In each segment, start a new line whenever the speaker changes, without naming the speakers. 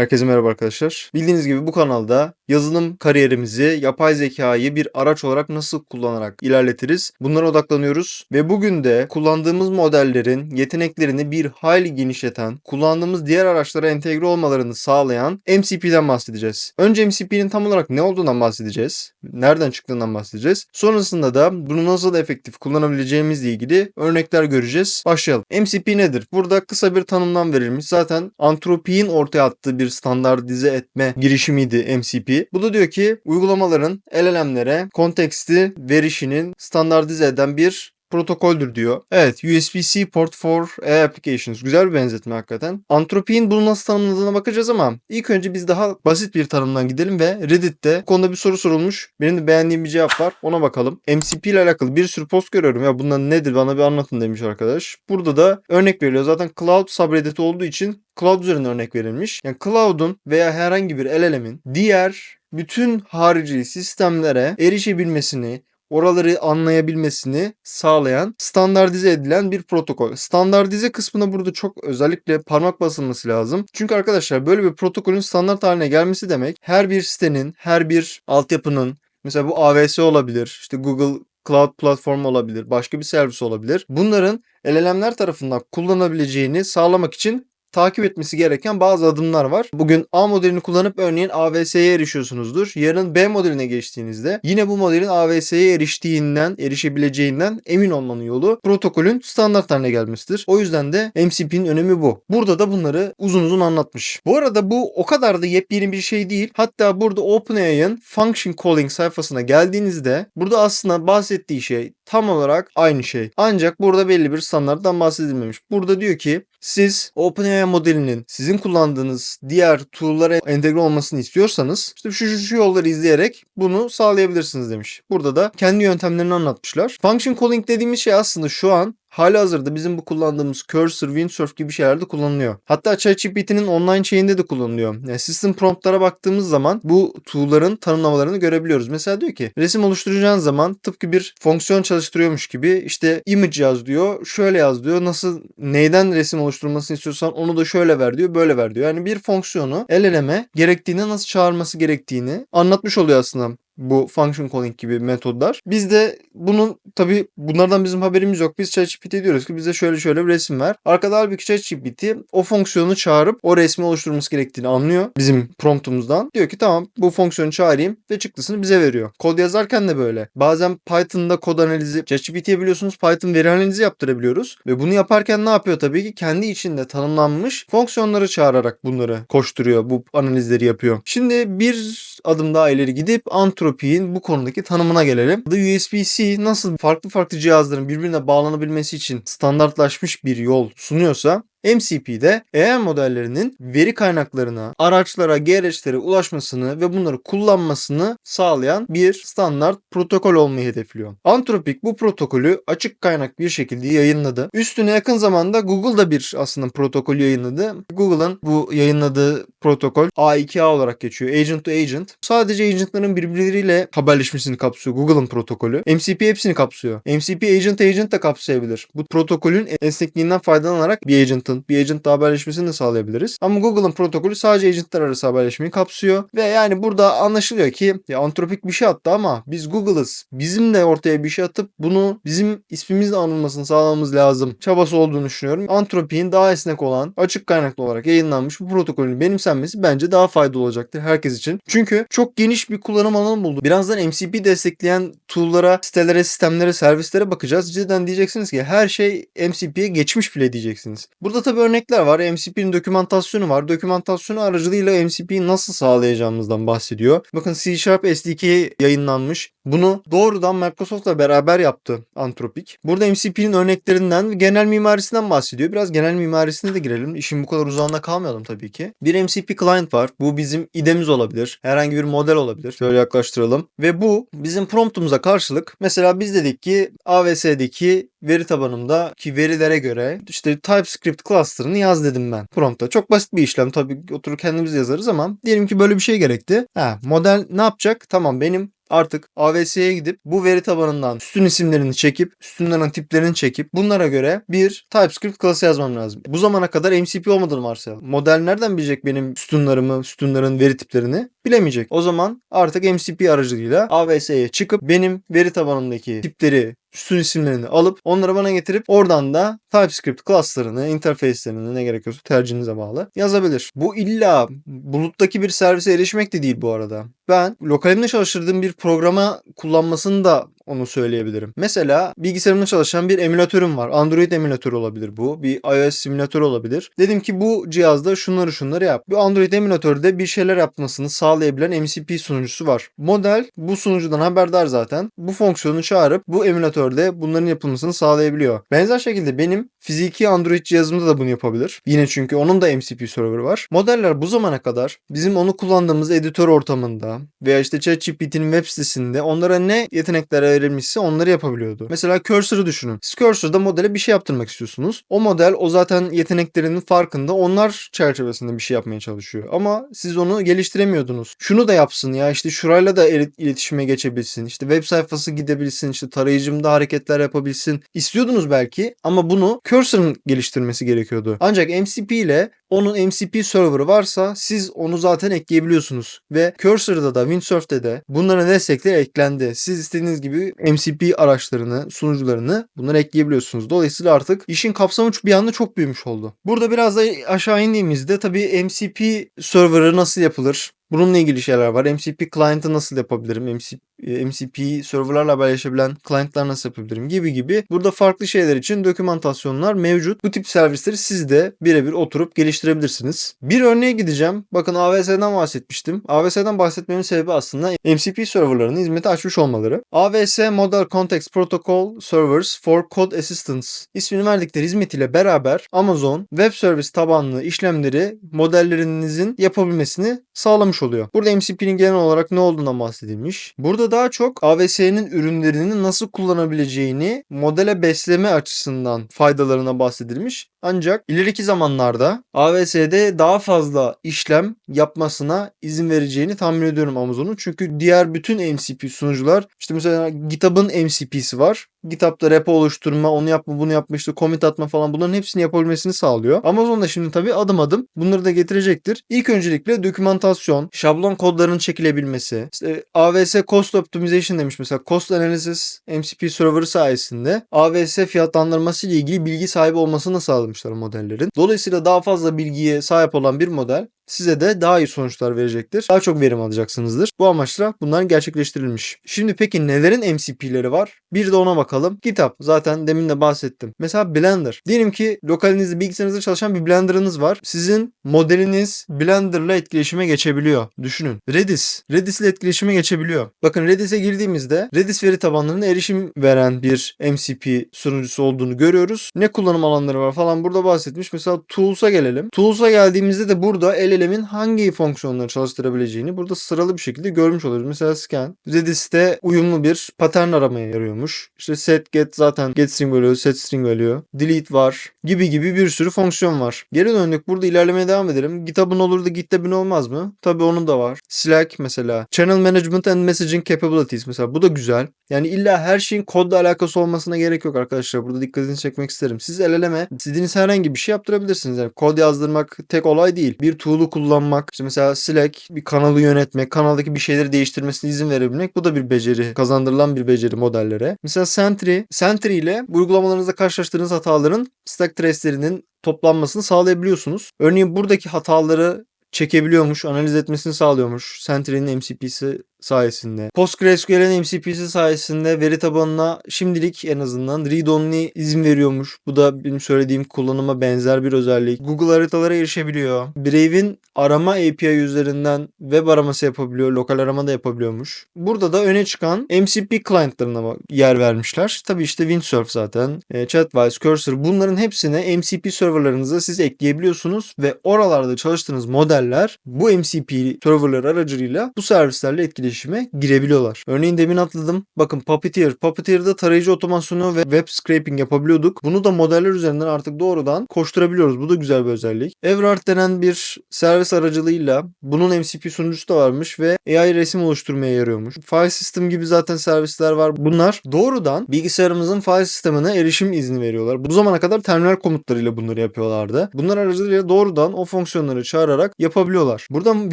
Herkese merhaba arkadaşlar. Bildiğiniz gibi bu kanalda yazılım kariyerimizi yapay zekayı bir araç olarak nasıl kullanarak ilerletiriz bunlara odaklanıyoruz. Ve bugün de kullandığımız modellerin yeteneklerini bir hayli genişleten, kullandığımız diğer araçlara entegre olmalarını sağlayan MCP'den bahsedeceğiz. Önce MCP'nin tam olarak ne olduğundan bahsedeceğiz. Nereden çıktığından bahsedeceğiz. Sonrasında da bunu nasıl efektif kullanabileceğimizle ilgili örnekler göreceğiz. Başlayalım. MCP nedir? Burada kısa bir tanımdan verilmiş. Zaten Anthropic'in ortaya attığı bir standartize etme girişimiydi MCP. Bu da diyor ki uygulamaların LLM'lere konteksti verişinin standartize eden bir protokoldür diyor. Evet USB-C port for applications. Güzel bir benzetme hakikaten. Anthropic'in bunu nasıl tanımladığına bakacağız ama ilk önce biz daha basit bir tanımdan gidelim ve Reddit'te bu konuda bir soru sorulmuş. Benim de beğendiğim bir cevap var. Ona bakalım. MCP ile alakalı bir sürü post görüyorum. Ya bunlar nedir bana bir anlatın demiş arkadaş. Burada da örnek veriliyor. Zaten Cloud subreddit olduğu için Cloud üzerine örnek verilmiş. Yani Cloud'un veya herhangi bir LLM'in diğer bütün harici sistemlere erişebilmesini, oraları anlayabilmesini sağlayan standartize edilen bir protokol. Standartize kısmına burada çok özellikle parmak basılması lazım. Çünkü arkadaşlar böyle bir protokolün standart haline gelmesi demek her bir sitenin, her bir altyapının mesela bu AWS olabilir, işte Google Cloud platformu olabilir, başka bir servis olabilir. Bunların LLM'ler tarafından kullanabileceğini sağlamak için takip etmesi gereken bazı adımlar var. Bugün A modelini kullanıp örneğin AWS'ye erişiyorsunuzdur. Yarın B modeline geçtiğinizde yine bu modelin AWS'ye eriştiğinden, erişebileceğinden emin olmanın yolu protokolün standart haline gelmesidir. O yüzden de MCP'nin önemi bu. Burada da bunları uzun uzun anlatmış. Bu arada bu o kadar da yepyeni bir şey değil. Hatta burada OpenAI'ın function calling sayfasına geldiğinizde burada aslında bahsettiği şey tam olarak aynı şey. Ancak burada belli bir standarttan bahsedilmemiş. Burada diyor ki siz OpenAI modelinin sizin kullandığınız diğer tool'lara entegre olmasını istiyorsanız işte şu şu, şu yolları izleyerek bunu sağlayabilirsiniz demiş. Burada da kendi yöntemlerini anlatmışlar. Function calling dediğimiz şey aslında şu an Hali hazırda bizim bu kullandığımız Cursor, Windsurf gibi şeylerde kullanılıyor. Hatta ChatGPT'nin online şeyinde de kullanılıyor. Yani system promptlara baktığımız zaman bu tool'ların tanımlamalarını görebiliyoruz. Mesela diyor ki resim oluşturacağın zaman tıpkı bir fonksiyon çalıştırıyormuş gibi işte image yaz diyor, şöyle yaz diyor. Nasıl neyden resim oluşturulmasını istiyorsan onu da şöyle ver diyor, böyle ver diyor. Yani bir fonksiyonu LLM'e gerektiğini nasıl çağırması gerektiğini anlatmış oluyor aslında bu function calling gibi metodlar. Biz de bunun tabi bunlardan bizim haberimiz yok. Biz ChatGPT diyoruz ki bize şöyle şöyle bir resim ver. Arkada halbuki ChatGPT o fonksiyonu çağırıp o resmi oluşturması gerektiğini anlıyor bizim promptumuzdan. Diyor ki tamam bu fonksiyonu çağırayım ve çıktısını bize veriyor. Kod yazarken de böyle. Bazen Python'da kod analizi ChatGPT'ye biliyorsunuz Python veri analizi yaptırabiliyoruz. Ve bunu yaparken ne yapıyor tabii ki? Kendi içinde tanımlanmış fonksiyonları çağırarak bunları koşturuyor. Bu analizleri yapıyor. Şimdi bir adım daha ileri gidip Anthropic'in bu konudaki tanımına gelelim. USB-C nasıl farklı farklı cihazların birbirine bağlanabilmesi için standartlaşmış bir yol sunuyorsa MCP'de AI modellerinin veri kaynaklarına, araçlara, gereçlere ulaşmasını ve bunları kullanmasını sağlayan bir standart protokol olmayı hedefliyor. Anthropic bu protokolü açık kaynak bir şekilde yayınladı. Üstüne yakın zamanda Google da bir aslında protokol yayınladı. Google'ın bu yayınladığı protokol A2A olarak geçiyor. Agent to Agent. Sadece agentların birbirleriyle haberleşmesini kapsıyor Google'ın protokolü. MCP hepsini kapsıyor. MCP agent agent da kapsayabilir. Bu protokolün esnekliğinden faydalanarak bir agent'ın bir agent'la haberleşmesini de sağlayabiliriz. Ama Google'ın protokolü sadece agent'lar arası haberleşmeyi kapsıyor. Ve yani burada anlaşılıyor ki ya antropik bir şey attı ama biz Google'ız. Bizim de ortaya bir şey atıp bunu bizim ismimizle anılmasını sağlamamız lazım. Çabası olduğunu düşünüyorum. Antropik'in daha esnek olan, açık kaynaklı olarak yayınlanmış bu protokolün benimsenmesi bence daha faydalı olacaktır herkes için. Çünkü çok geniş bir kullanım alanı buldu. Birazdan MCP destekleyen tool'lara, sitelere, sistemlere, servislere bakacağız. Cidden diyeceksiniz ki her şey MCP'ye geçmiş bile diyeceksiniz. Burada tabii örnekler var. MCP'nin dokümantasyonu var. Dokümantasyonu aracılığıyla MCP'yi nasıl sağlayacağımızdan bahsediyor. Bakın C Sharp SDK yayınlanmış. Bunu doğrudan Microsoft'la beraber yaptı Anthropic. Burada MCP'nin örneklerinden genel mimarisinden bahsediyor. Biraz genel mimarisine de girelim. İşin bu kadar uzağında kalmayalım tabii ki. Bir MCP client var. Bu bizim idemiz olabilir. Herhangi bir model olabilir. Şöyle yaklaştıralım. Ve bu bizim promptumuza karşılık. Mesela biz dedik ki AWS'deki veri tabanımdaki verilere göre işte TypeScript cluster'ını yaz dedim ben prompta. Çok basit bir işlem tabii oturup kendimiz yazarız ama diyelim ki böyle bir şey gerekti. Ha, model ne yapacak? Tamam benim artık AWS'ye gidip bu veri tabanından sütun isimlerini çekip, sütunların tiplerini çekip bunlara göre bir TypeScript klası yazmam lazım. Bu zamana kadar MCP olmadığını varsayalım. Model nereden bilecek benim sütunlarımı, sütunların veri tiplerini? Bilemeyecek. O zaman artık MCP aracılığıyla AWS'ye çıkıp benim veri tabanındaki tipleri sütun isimlerini alıp onları bana getirip oradan da TypeScript class'larını, interface'lerini ne gerekiyorsa tercihinize bağlı yazabilir. Bu illa buluttaki bir servise erişmek de değil bu arada. Ben lokalimde çalıştırdığım bir programa kullanmasını da onu söyleyebilirim. Mesela bilgisayarımda çalışan bir emülatörüm var. Android emülatörü olabilir bu. Bir iOS simülatörü olabilir. Dedim ki bu cihazda şunları şunları yap. Bu Android emülatörde bir şeyler yapmasını sağlayabilen MCP sunucusu var. Model bu sunucudan haberdar zaten. Bu fonksiyonu çağırıp bu emülatörde bunların yapılmasını sağlayabiliyor. Benzer şekilde benim fiziki Android cihazımda da bunu yapabilir. Yine çünkü onun da MCP server var. Modeller bu zamana kadar bizim onu kullandığımız editör ortamında veya işte ChatGPT'nin web sitesinde onlara ne yetenekler verilmişse onları yapabiliyordu. Mesela cursor'ı düşünün. Siz cursor'da modele bir şey yaptırmak istiyorsunuz. O model o zaten yeteneklerinin farkında onlar çerçevesinde bir şey yapmaya çalışıyor. Ama siz onu geliştiremiyordunuz. Şunu da yapsın ya işte şurayla da iletişime geçebilsin. İşte web sayfası gidebilsin. işte tarayıcımda hareketler yapabilsin. İstiyordunuz belki ama bunu cursor'ın geliştirmesi gerekiyordu. Ancak MCP ile onun MCP server'ı varsa siz onu zaten ekleyebiliyorsunuz. Ve Cursor'da da Windsurf'te de bunların destekleri eklendi. Siz istediğiniz gibi MCP araçlarını, sunucularını bunları ekleyebiliyorsunuz. Dolayısıyla artık işin kapsamı bir anda çok büyümüş oldu. Burada biraz da aşağı indiğimizde tabii MCP server'ı nasıl yapılır? Bununla ilgili şeyler var. MCP client'ı nasıl yapabilirim? MCP, MCP serverlarla haberleşebilen client'lar nasıl yapabilirim gibi gibi. Burada farklı şeyler için dokümantasyonlar mevcut. Bu tip servisleri siz de birebir oturup geliştirebilirsiniz. Bir örneğe gideceğim. Bakın AWS'den bahsetmiştim. AWS'den bahsetmemin sebebi aslında MCP serverlarını hizmete açmış olmaları. AWS Model Context Protocol Servers for Code Assistance ismini verdikleri hizmetiyle beraber Amazon Web Service tabanlı işlemleri modellerinizin yapabilmesini sağlamış oluyor. Burada MCP'nin genel olarak ne olduğundan bahsedilmiş. Burada daha çok AWS'nin ürünlerini nasıl kullanabileceğini modele besleme açısından faydalarına bahsedilmiş. Ancak ileriki zamanlarda AWS'de daha fazla işlem yapmasına izin vereceğini tahmin ediyorum Amazon'un. Çünkü diğer bütün MCP sunucular işte mesela GitHub'ın MCP'si var. GitHub'da repo oluşturma, onu yapma, bunu yapma, işte commit atma falan bunların hepsini yapabilmesini sağlıyor. Amazon da şimdi tabii adım adım bunları da getirecektir. İlk öncelikle dokümantasyon, şablon kodların çekilebilmesi, işte AWS Cost Optimization demiş mesela Cost Analysis MCP Server sayesinde AWS fiyatlandırması ile ilgili bilgi sahibi olmasını sağlamışlar modellerin. Dolayısıyla daha fazla bilgiye sahip olan bir model size de daha iyi sonuçlar verecektir. Daha çok verim alacaksınızdır. Bu amaçla bunlar gerçekleştirilmiş. Şimdi peki nelerin MCP'leri var? Bir de ona bakalım. GitHub. Zaten demin de bahsettim. Mesela Blender. Diyelim ki lokalinizde bilgisayarınızda çalışan bir Blender'ınız var. Sizin modeliniz Blender'la etkileşime geçebiliyor. Düşünün. Redis. Redis ile etkileşime geçebiliyor. Bakın Redis'e girdiğimizde Redis veri tabanlarına erişim veren bir MCP sunucusu olduğunu görüyoruz. Ne kullanım alanları var falan burada bahsetmiş. Mesela Tools'a gelelim. Tools'a geldiğimizde de burada LLM'in hangi fonksiyonları çalıştırabileceğini burada sıralı bir şekilde görmüş oluyoruz. Mesela scan. Redis'te uyumlu bir pattern aramaya yarıyormuş. İşte set get zaten get string value, set string value, delete var gibi gibi bir sürü fonksiyon var. Geri döndük burada ilerlemeye devam edelim. GitHub'ın olur da GitLab'in olmaz mı? Tabii onun da var. Slack mesela. Channel Management and Messaging Capabilities mesela. Bu da güzel. Yani illa her şeyin kodla alakası olmasına gerek yok arkadaşlar. Burada dikkatinizi çekmek isterim. Siz LLM'e istediğiniz herhangi bir şey yaptırabilirsiniz. Yani kod yazdırmak tek olay değil. Bir tool'u kullanmak, işte mesela Slack bir kanalı yönetmek, kanaldaki bir şeyleri değiştirmesine izin verebilmek bu da bir beceri, kazandırılan bir beceri modellere. Mesela Sentry, Sentry ile uygulamalarınızda karşılaştığınız hataların stack trace'lerinin toplanmasını sağlayabiliyorsunuz. Örneğin buradaki hataları çekebiliyormuş, analiz etmesini sağlıyormuş. Sentry'nin MCP'si sayesinde. PostgreSQL'in MCP'si sayesinde veri tabanına şimdilik en azından read-only izin veriyormuş. Bu da benim söylediğim kullanıma benzer bir özellik. Google haritalara erişebiliyor. Brave'in arama API üzerinden web araması yapabiliyor. Lokal arama da yapabiliyormuş. Burada da öne çıkan MCP client'larına yer vermişler. Tabii işte Windsurf zaten, e, Chatwise, Cursor bunların hepsine MCP serverlarınıza siz ekleyebiliyorsunuz ve oralarda çalıştığınız modeller bu MCP serverlar aracılığıyla bu servislerle etkileşim gelişime girebiliyorlar. Örneğin demin atladım. Bakın Puppeteer. Puppeteer'da tarayıcı otomasyonu ve web scraping yapabiliyorduk. Bunu da modeller üzerinden artık doğrudan koşturabiliyoruz. Bu da güzel bir özellik. Everart denen bir servis aracılığıyla bunun MCP sunucusu da varmış ve AI resim oluşturmaya yarıyormuş. File System gibi zaten servisler var. Bunlar doğrudan bilgisayarımızın file sistemine erişim izni veriyorlar. Bu zamana kadar terminal komutlarıyla bunları yapıyorlardı. Bunlar aracılığıyla doğrudan o fonksiyonları çağırarak yapabiliyorlar. Buradan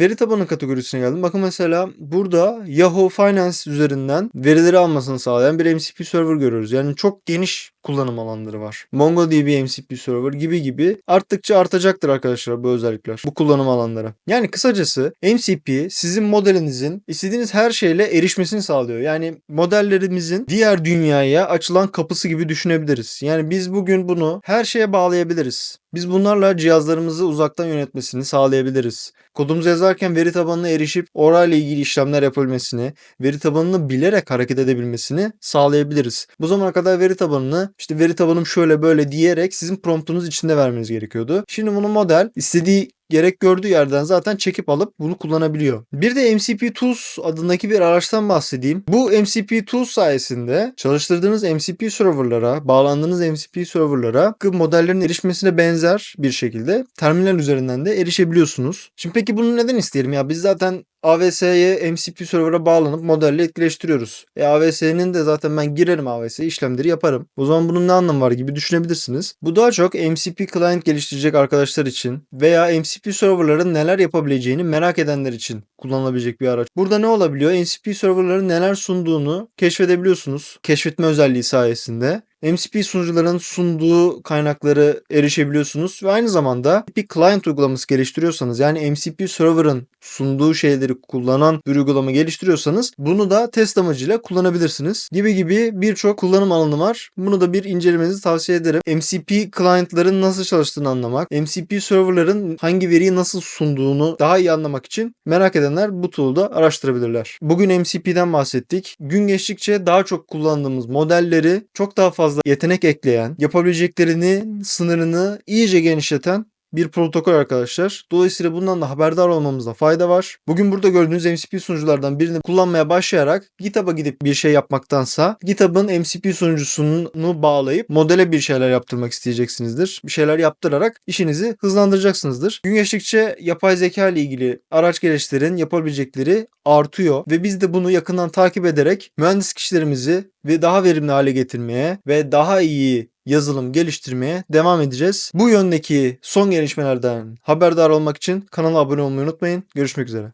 veri tabanı kategorisine geldim. Bakın mesela burada Yahoo Finance üzerinden verileri almasını sağlayan bir MCP server görüyoruz. Yani çok geniş kullanım alanları var. MongoDB MCP server gibi gibi arttıkça artacaktır arkadaşlar bu özellikler. Bu kullanım alanları. Yani kısacası MCP sizin modelinizin istediğiniz her şeyle erişmesini sağlıyor. Yani modellerimizin diğer dünyaya açılan kapısı gibi düşünebiliriz. Yani biz bugün bunu her şeye bağlayabiliriz. Biz bunlarla cihazlarımızı uzaktan yönetmesini sağlayabiliriz. Kodumuzu yazarken veri tabanına erişip orayla ilgili işlemler yapabilmesini, veri tabanını bilerek hareket edebilmesini sağlayabiliriz. Bu zamana kadar veri tabanını işte veri tabanım şöyle böyle diyerek sizin promptunuz içinde vermeniz gerekiyordu. Şimdi bunu model istediği gerek gördüğü yerden zaten çekip alıp bunu kullanabiliyor. Bir de MCP Tools adındaki bir araçtan bahsedeyim. Bu MCP Tools sayesinde çalıştırdığınız MCP serverlara, bağlandığınız MCP serverlara modellerin erişmesine benzer bir şekilde terminal üzerinden de erişebiliyorsunuz. Şimdi peki bunu neden isteyelim ya? Biz zaten AWS'ye MCP server'a bağlanıp modelle etkileştiriyoruz. E AWS'nin de zaten ben girerim AWS'ye işlemleri yaparım. O zaman bunun ne anlamı var gibi düşünebilirsiniz. Bu daha çok MCP client geliştirecek arkadaşlar için veya MCP serverların neler yapabileceğini merak edenler için kullanılabilecek bir araç. Burada ne olabiliyor? MCP serverların neler sunduğunu keşfedebiliyorsunuz. Keşfetme özelliği sayesinde. MCP sunucuların sunduğu kaynakları erişebiliyorsunuz ve aynı zamanda bir client uygulaması geliştiriyorsanız yani MCP server'ın sunduğu şeyleri kullanan bir uygulama geliştiriyorsanız bunu da test amacıyla kullanabilirsiniz. Gibi gibi birçok kullanım alanı var. Bunu da bir incelemenizi tavsiye ederim. MCP client'ların nasıl çalıştığını anlamak, MCP server'ların hangi veriyi nasıl sunduğunu daha iyi anlamak için merak edenler bu tool'da araştırabilirler. Bugün MCP'den bahsettik. Gün geçtikçe daha çok kullandığımız modelleri çok daha fazla yetenek ekleyen, yapabileceklerinin sınırını iyice genişleten bir protokol arkadaşlar. Dolayısıyla bundan da haberdar olmamızda fayda var. Bugün burada gördüğünüz MCP sunuculardan birini kullanmaya başlayarak GitHub'a gidip bir şey yapmaktansa GitHub'ın MCP sunucusunu bağlayıp modele bir şeyler yaptırmak isteyeceksinizdir. Bir şeyler yaptırarak işinizi hızlandıracaksınızdır. Gün geçtikçe yapay zeka ile ilgili araç geliştirin yapabilecekleri artıyor ve biz de bunu yakından takip ederek mühendis kişilerimizi ve daha verimli hale getirmeye ve daha iyi yazılım geliştirmeye devam edeceğiz. Bu yöndeki son gelişmelerden haberdar olmak için kanala abone olmayı unutmayın. Görüşmek üzere.